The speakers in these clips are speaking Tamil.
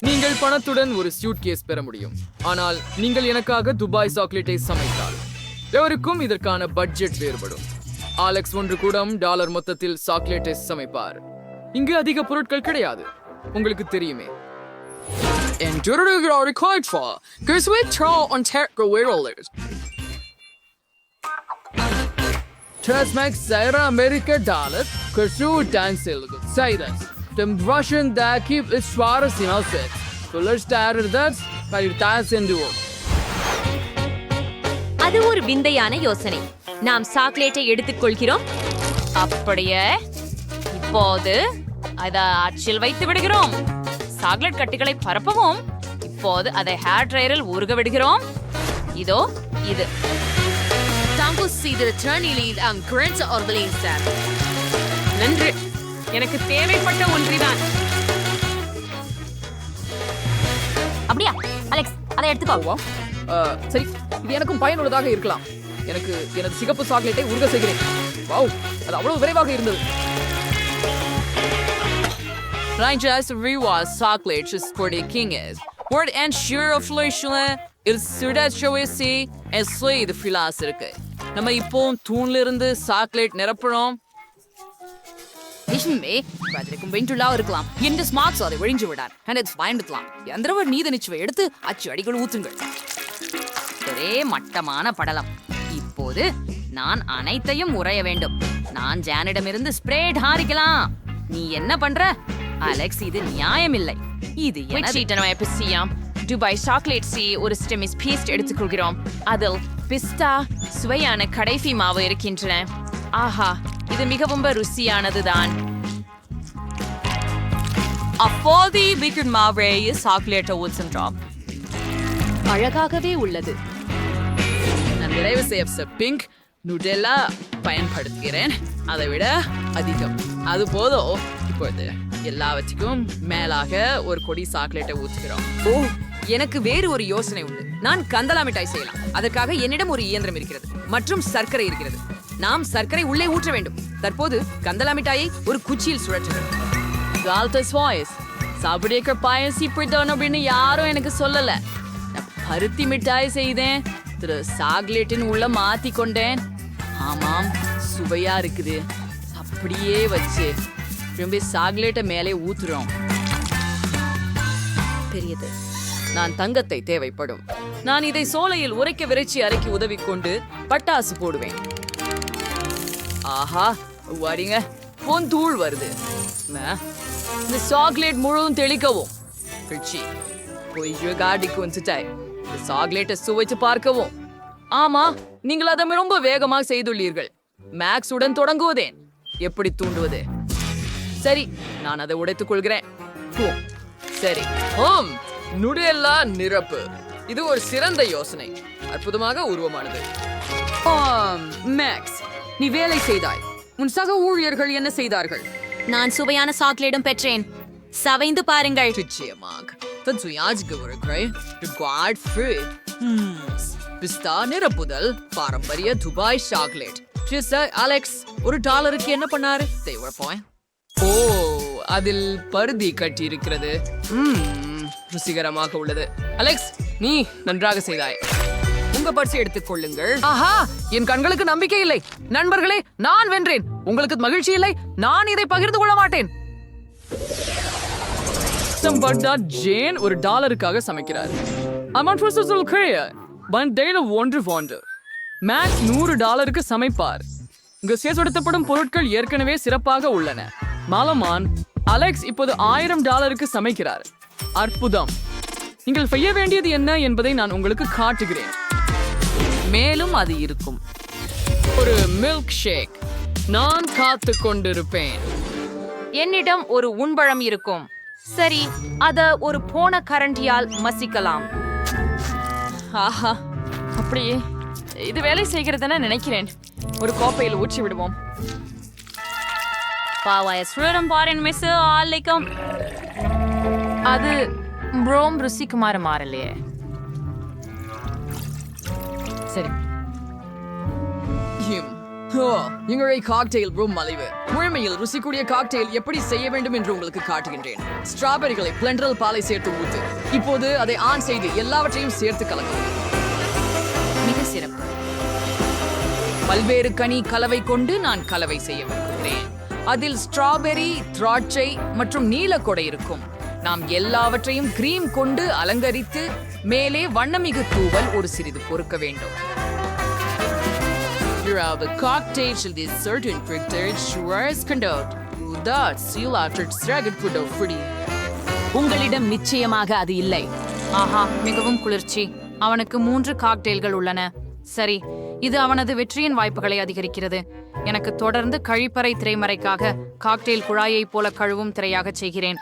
நீங்கள் பணத்துடன் ஒரு சூட் கேஸ் பெற முடியும். ஆனால் நீங்கள் எனக்காக துபாய் சாக்லேட்டை சமைத்தால். எவருக்கும் இதற்கான பட்ஜெட் வேறுபடும். ஆலெக்ஸ் ஒன்று கூடம் டாலர் மொத்தத்தில் சாக்லேட்டை சமைப்பார். இங்கு அதிக பொருட்கள் கிடையாது. உங்களுக்கு தெரியுமே. அமெரிக்க டாலர் சைரஸ் Russian da keep is schwares hinaussetzt. So let's start that, weil ihr da sind du. அது ஒரு விந்தையான யோசனை நாம் சாக்லேட்டை எடுத்துக்கொள்கிறோம் அப்படியே இப்போது அதை அச்சில் வைத்து விடுகிறோம் சாக்லேட் கட்டிகளை பரப்பவும் இப்போது அதை ஹேர் ட்ரையரில் உருக விடுகிறோம் இதோ இது சார் நன்று எனக்கு தேவைப்பட்ட ஒன்றிதான். அப்படியா? அலெக்ஸ் அதை எடுத்துக்கோ. சரி. இது எனக்கும் பயனுள்ளதாக இருக்கலாம். எனக்கு எனது சிகப்பு சாக்லேட்டை உருக செய்கிறேன். வாவ் அது அவ்வளவு விரைவாக இருந்தது. Rangers Rewa Chocolate is for the King is. Word and sure of Leishla is Sudat Shawisi and Slay the Philosophy. நம்ம இப்போ தூண்ல இருந்து சாக்லேட் நிரப்புறோம். வெண்டுலா இருக்கலாம். எந்த ஸ்மார்ட்ஸ் அதை ஒழிஞ்சு விடார் அண்ட் பயன்படுத்தலாம் எந்திரவர் நீத நிச்சுவை எடுத்து அச்சு அடிகள் ஊத்துங்கள் ஒரே மட்டமான படலம். இப்போது நான் அனைத்தையும் உறைய வேண்டும். நான் ஜானிடமிருந்து ஸ்ப்ரே டாரிக்கலாம் நீ என்ன பண்ற? அலெக்ஸ் இது நியாயமில்லை. இது எனது வெற்றிட்டனம் எபிசியாம் துபாய் சாக்லேட் சி ஒரு ஸ்டெமிஸ் பீஸ்ட் எடுத்துக்கொள்கிறோம். அதில் பிஸ்தா சுவையான கடைசி மாவு இருக்கின்றன. ஆஹா இது மிகவும் ருசியானதுதான். அப்போது விக்கெட் மாவே சாக்லேட்டை ஊற்றுன்றோம் அழகாகவே உள்ளது. நான் நிறைவு செய்ய பிங்க் நுடெல்லா பயன்படுத்துகிறேன். அதை விட அதிகம். அது போதும். இப்பொழுது எல்லாவற்றுக்கும் மேலாக ஒரு கொடி சாக்லேட்டை ஊற்றுகிறோம். ஓ எனக்கு வேறு ஒரு யோசனை உண்டு. நான் கந்தலா மிட்டாய் செய்யலாம். அதற்காக என்னிடம் ஒரு இயந்திரம் இருக்கிறது. மற்றும் சர்க்கரை இருக்கிறது. நாம் சர்க்கரை உள்ளே ஊற்ற வேண்டும். தற்போது கந்தலா மிட்டாயை ஒரு குச்சியில் சுழற்றுங்கள் கால்டஸ் வாய்ஸ் சாப்பிடிய இப்படி பிடித்தவன் அப்படின்னு யாரும் எனக்கு சொல்லல. நான் பருத்தி மிட்டாய் செய்தேன். திரு சாக்லேட்டின் உள்ள மாத்தி கொண்டேன். ஆமாம் சுவையா இருக்குது. அப்படியே வச்சு. திரும்பி சாக்லேட்டை மேலே ஊத்துறோம். பெரியது நான் தங்கத்தை தேவைப்படும். நான் இதை சோலையில் உரைக்க விரைச்சி அரைக்கி உதவி கொண்டு பட்டாசு போடுவேன். ஆஹா வாடிங்க பொன் தூள் வருது. இந்த சாக்லேட் முழுவதும் தெளிக்கவும். கிழ்ச்சி போய் காடிக்கு வந்துட்டாய். இந்த சாக்லேட்டை சுவைச்சு பார்க்கவும். ஆமா நீங்கள் அதை ரொம்ப வேகமாக செய்துள்ளீர்கள். மேக்ஸ் உடன் தொடங்குவதேன். எப்படி தூண்டுவது? சரி நான் அதை உடைத்துக் கொள்கிறேன். சரி ஹோம். நுடெல்லா நிரப்பு. இது ஒரு சிறந்த யோசனை. அற்புதமாக உருவமானது. மேக்ஸ் நீ வேலை செய்தாய். உன் சக ஊழியர்கள் என்ன செய்தார்கள்? நான் சுவையான சாக்லேட்டும் பெற்றேன். சவைந்து பாருங்கள். நிச்சயமாக. தன் சுயாஜிக்கு பிஸ்தா நிரப்புதல் பாரம்பரிய துபாய் சாக்லேட். அலெக்ஸ் uh, ஒரு டாலருக்கு என்ன பண்ணாரு? தேவைப்போம் ஓ அதில் பருதி கட்டி இருக்கிறது ருசிகரமாக உள்ளது. அலெக்ஸ் நீ நன்றாக செய்தாய். உங்க பர்ஸ் எடுத்துக் கொள்ளுங்கள். ஆஹா என் கண்களுக்கு நம்பிக்கை இல்லை. நண்பர்களே நான் வென்றேன். உங்களுக்கு மகிழ்ச்சி இல்லை. நான் இதை பகிர்ந்து கொள்ள மாட்டேன். ஜேன் ஒரு டாலருக்காக சமைக்கிறார். அமன் ப்ரொசஸல் பன் ஒன்று வாண்டு மேக்ஸ் நூறு டாலருக்கு சமைப்பார். இங்கு சேர்த்துப்படுத்தப்படும் பொருட்கள் ஏற்கனவே சிறப்பாக உள்ளன. மாலமான் அலெக்ஸ் இப்போது ஆயிரம் டாலருக்கு சமைக்கிறார். அற்புதம். நீங்கள் செய்ய வேண்டியது என்ன என்பதை நான் உங்களுக்கு காட்டுகிறேன். மேலும் அது இருக்கும். ஒரு மில்க் ஷேக் நான் காத்து கொண்டிருப்பேன். என்னிடம் ஒரு உண்பழம் இருக்கும். சரி அத ஒரு போன கரண்டியால் மசிக்கலாம். ஆஹா அப்படியே. இது வேலை செய்கிறதுன்னு நினைக்கிறேன். ஒரு கோப்பையில் ஊற்றி விடுவோம். பாவாய சுழரம் பாரின் மிஸ் ஆலைக்கும். அது ரோம் ருசிக்குமாறு மாறலையே. சரி காக்டெயில் ரூம் மலிவு முழுமையில் ருசிக்கூடிய காக்டெயில் எப்படி செய்ய வேண்டும் என்று உங்களுக்கு காட்டுகின்றேன். ஸ்ட்ராபெரிகளை பிளண்டரல் பாலை சேர்த்து ஊத்து. இப்போது அதை ஆன் செய்து எல்லாவற்றையும் சேர்த்து கலக்கவும். மிக சிறப்பு. பல்வேறு கனி கலவை கொண்டு நான் கலவை செய்ய விரும்புகிறேன். அதில் ஸ்ட்ராபெரி திராட்சை மற்றும் நீலக்கொடை இருக்கும். நாம் எல்லாவற்றையும் கிரீம் கொண்டு அலங்கரித்து மேலே வண்ணமிகு தூவல் ஒரு சிறிது பொறுக்க வேண்டும். Throughout the cocktail shall be certain prepared sugars conduct. That seal after dragon put of fruity. உங்களிடம் நிச்சயமாக அது இல்லை. ஆஹா மிகவும் குளிர்ச்சி. அவனுக்கு மூன்று காக்டெயில்கள் உள்ளன. சரி இது அவனது வெற்றியின் வாய்ப்புகளை அதிகரிக்கிறது. எனக்கு தொடர்ந்து கழிப்பறை திரைமறைக்காக காக்டெயில் குழாயைப் போல கழுவும் திரையாக செய்கிறேன்.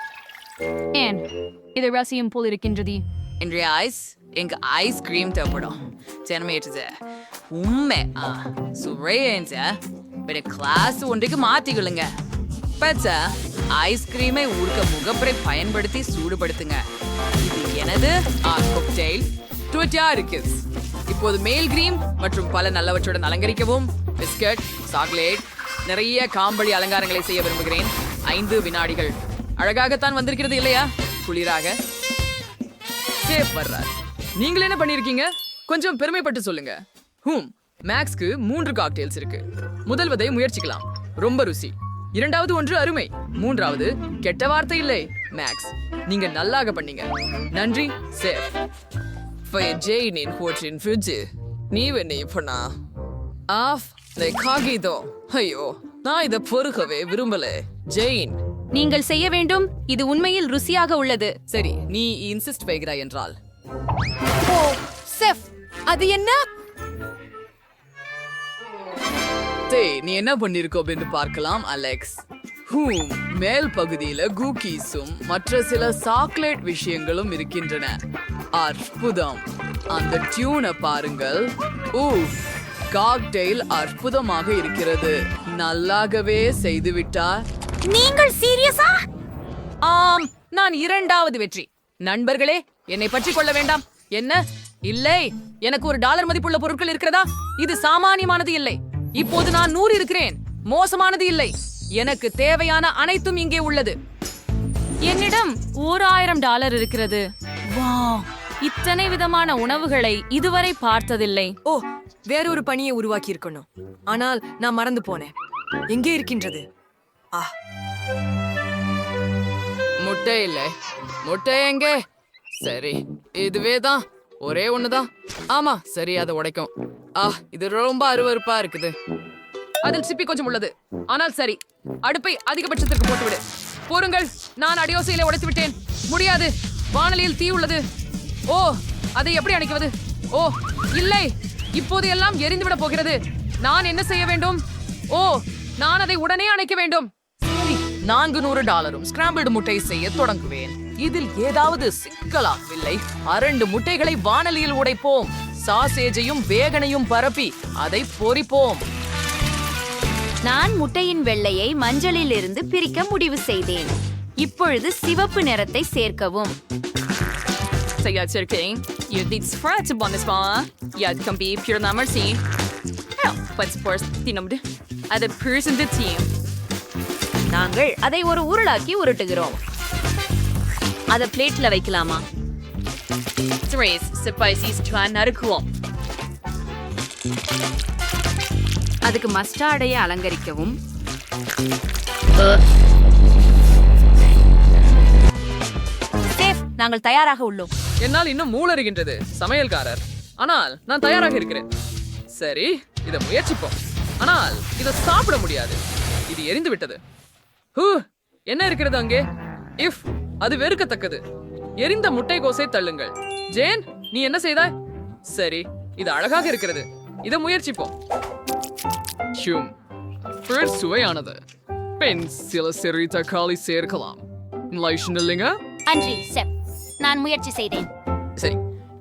ஏன்? இது ரசியம் போல் இருக்கின்றது. இன்றைய ஐஸ் எங்க ஐஸ்கிரீம் தேவைப்படும் ஜனமேற்றுது உண்மை ஆ சுவையேஞ்ச விட கிளாஸ் ஒன்றைக்கு மாத்திக்கொள்ளுங்க பச்ச ஐஸ்கிரீமை உருக்க முகப்பரை பயன்படுத்தி சூடுபடுத்துங்க இது எனது காக்டெயில் டுவெட்டியா இருக்கு இப்போது மேல் கிரீம் மற்றும் பல நல்லவற்றுடன் அலங்கரிக்கவும் பிஸ்கட் சாக்லேட் நிறைய காம்பளி அலங்காரங்களை செய்ய விரும்புகிறேன் ஐந்து வினாடிகள் அழகாகத்தான் வந்திருக்கிறது இல்லையா குளிராக கே வர்றார். நீங்கள் என்ன பண்ணிருக்கீங்க? கொஞ்சம் பெருமைப்பட்டு சொல்லுங்க. ஹூம் மேக்ஸ்க்கு மூன்று காக்டெயில்ஸ் இருக்கு. முதல்வதை முயற்சிக்கலாம். ரொம்ப ருசி. இரண்டாவது ஒன்று அருமை. மூன்றாவது கெட்ட வார்த்தை இல்லை மேக்ஸ். நீங்க நல்லாக பண்ணீங்க. நன்றி சேஃப். ஜெயினின் ஹோட்டின் ஃபிரிட்ஜ் நீ என்ன பண்ணா ஆஃப் காகிதோ ஐயோ நான் இதை பொறுக்கவே விரும்பல. ஜெயின். நீங்கள் செய்ய வேண்டும். இது உண்மையில் ருசியாக உள்ளது. சரி நீ இன்சிஸ்ட் வைக்கிறாய் என்றால். ஓ செஃப் அது என்ன? டேய் நீ என்ன பண்ணிருக்கோ அப்படின்னு பார்க்கலாம் அலெக்ஸ் ஹூம் மேல் பகுதியில குக்கீஸும் மற்ற சில சாக்லேட் விஷயங்களும் இருக்கின்றன. அற்புதம். அந்த டியூனை பாருங்கள். ஊ காக்டெயில் அற்புதமாக இருக்கிறது. நல்லாகவே செய்துவிட்டா நீங்கள் சீரியஸா? ஆம் நான் இரண்டாவது வெற்றி. நண்பர்களே என்னை பற்றி கொள்ள வேண்டாம். என்ன? இல்லை. எனக்கு ஒரு டாலர் மதிப்புள்ள பொருட்கள் இருக்கிறதா? இது சாமானியமானது இல்லை. இப்போது நான் நூறு இருக்கிறேன். மோசமானது இல்லை. எனக்கு தேவையான அனைத்தும் இங்கே உள்ளது. என்னிடம் ஓர் ஆயிரம் டாலர் இருக்கிறது. வா இத்தனை விதமான உணவுகளை இதுவரை பார்த்ததில்லை. ஓ வேறொரு பணியை உருவாக்கி இருக்கணும் ஆனால் நான் மறந்து போனேன். எங்கே இருக்கின்றது? முட்டை இல்லை. முட்டை எங்கே? சரி இதுவே தான். ஒரே ஒண்ணுதான் ஆமா சரி அதை உடைக்கும். ஆ இது ரொம்ப அருவருப்பா இருக்குது. அதில் சிப்பி கொஞ்சம் உள்ளது. ஆனால் சரி அடுப்பை அதிகபட்சத்திற்கு போட்டுவிடு. போருங்கள் நான் அடியோசையில உடைத்து விட்டேன் முடியாது வானலியில் தீ உள்ளது. ஓ அதை எப்படி அணைக்குவது? ஓ இல்லை இப்போது எல்லாம் எரிந்துவிட போகிறது. நான் என்ன செய்ய வேண்டும்? ஓ நான் அதை உடனே அணைக்க வேண்டும். நான்கு நூறு டாலரும் ஸ்கிராம்பிள்டு முட்டை செய்ய தொடங்குவேன் இதில் ஏதாவது சிக்கலாகவில்லை அரண்டு முட்டைகளை வானலியில் உடைப்போம் சாசேஜையும் வேகனையும் பரப்பி அதை பொரிப்போம் நான் முட்டையின் வெள்ளையை மஞ்சளில் இருந்து பிரிக்க முடிவு செய்தேன் இப்பொழுது சிவப்பு நிறத்தை சேர்க்கவும் Så jag tycker ju ditt sprat på det spa. Jag kan bli pure number C. Ja, på ett spår inom det. Är det person the team? நாங்கள் அதை ஒரு உருளாக்கி உருட்டுகிறோம். அதை பிளேட்ல வைக்கலாமா? நறுக்குவோம். அதுக்கு மஸ்டார்டையை அலங்கரிக்கவும். நாங்கள் தயாராக உள்ளோம். என்னால் இன்னும் மூளறுகின்றது சமையல்காரர். ஆனால் நான் தயாராக இருக்கிறேன். சரி இதை முயற்சிப்போம். ஆனால் இதை சாப்பிட முடியாது. இது எரிந்து விட்டது ஹூ என்ன இருக்கிறது அங்கே? இஃப் அது வெறுக்கத்தக்கது. எரிந்த முட்டைகோசை தள்ளுங்கள். ஜேன் நீ என்ன செய்தாய்? சரி இது அழகாக இருக்கிறது. இதை முயற்சிப்போம். ஷூம் பிரெட் சுவையானது. பெண் சில சிறு தக்காளி சேர்க்கலாம். லைஷன் இல்லைங்க அன்றி செப் நான் முயற்சி செய்தேன். சரி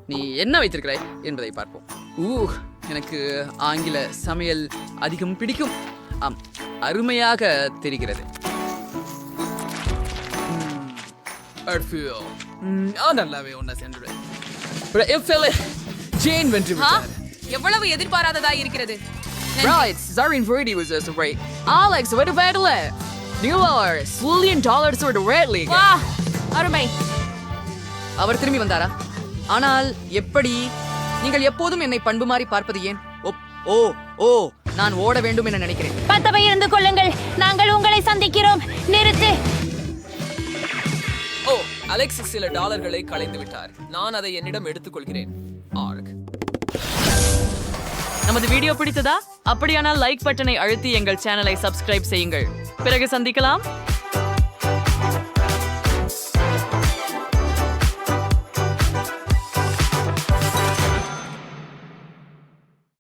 நீ என்ன வைத்திருக்கிறாய் என்பதை பார்ப்போம். ஊ எனக்கு ஆங்கில சமையல் அதிகம் பிடிக்கும். ஆம் அருமையாக தெரிகிறது. அற்புதம். ம், ஆ, நல்லாவே ஒன்றை சென்று ஜேன் வென்று விட்டார் எவ்வளவு எதிர்பாராததா இருக்கிறது? Right, Zarin Brady was just right. Alex, what about it? New are million dollars for the Red League. வா அருமை. அவர் திரும்பி வந்தாரா? ஆனால் எப்படி? நீங்கள் எப்போதும் என்னை பண்பு மாறி பார்ப்பது ஏன்? ஒப்- ஓ ஓ நான் ஓட வேண்டும் என நினைக்கிறேன். பத்தவை இருந்து கொள்ளுங்கள். நாங்கள் உங்களை சந்திக்கிறோம். நிறுத்து. ஓ அலெக்ஸ் சில டாலர்களை களைந்து விட்டார். நான் அதை என்னிடம் எடுத்துக்கொள்கிறேன். ஆர்க். நமது வீடியோ பிடித்ததா? அப்படியானால் லைக் பட்டனை அழுத்தி எங்கள் சேனலை சப்ஸ்கிரைப் செய்யுங்கள். பிறகு சந்திக்கலாம்.